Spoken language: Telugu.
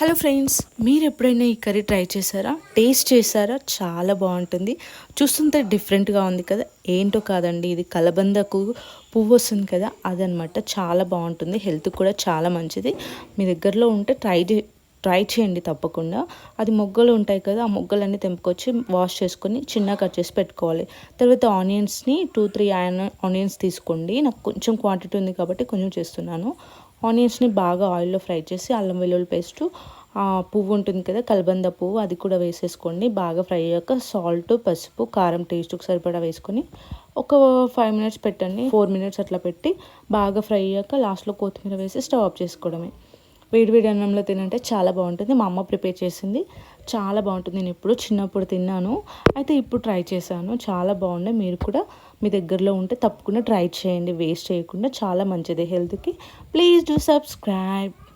హలో ఫ్రెండ్స్ మీరు ఎప్పుడైనా ఈ కర్రీ ట్రై చేశారా? టేస్ట్ చేశారా? చాలా బాగుంటుంది. చూస్తుంటే డిఫరెంట్గా ఉంది కదా. ఏంటో కాదండి ఇది కలబందకు పువ్వు వస్తుంది కదా అదనమాట. చాలా బాగుంటుంది. హెల్త్ కూడా చాలా మంచిది. మీ దగ్గరలో ఉంటే ట్రై చే ట్రై చేయండి తప్పకుండా. అది మొగ్గలు ఉంటాయి కదా ఆ మొగ్గలన్నీ తెంపుకొచ్చి వాష్ చేసుకొని చిన్న కట్ చేసి పెట్టుకోవాలి. తర్వాత ఆనియన్స్ని టూ త్రీ ఆనియన్స్ తీసుకోండి. నాకు కొంచెం క్వాంటిటీ ఉంది కాబట్టి కొంచెం చేస్తున్నాను. ఆనియన్స్ని బాగా ఆయిల్లో ఫ్రై చేసి అల్లం వెల్లుల్లి పేస్టు ఆ పువ్వు ఉంటుంది కదా కలబంద పువ్వు అది కూడా వేసేసుకోండి. బాగా ఫ్రై అయ్యాక సాల్ట్ పసుపు కారం టేస్ట్కి సరిపడా వేసుకొని ఒక ఫైవ్ మినిట్స్ పెట్టండి. ఫోర్ మినిట్స్ అట్లా పెట్టి బాగా ఫ్రై అయ్యాక లాస్ట్లో కొత్తిమీర వేసి స్టవ్ ఆఫ్ చేసుకోవడమే. వేడి వేడి అన్నంలో తినంటే చాలా బాగుంటుంది. మా అమ్మ ప్రిపేర్ చేసింది. చాలా బాగుంటుంది. నేను ఎప్పుడు చిన్నప్పుడు తిన్నాను. అయితే ఇప్పుడు ట్రై చేశాను. చాలా బాగుండే మీరు కూడా మీ దగ్గరలో ఉంటే తప్పకుండా ట్రై చేయండి. వేస్ట్ చేయకుండా చాలా మంచిది హెల్త్కి. Please do subscribe.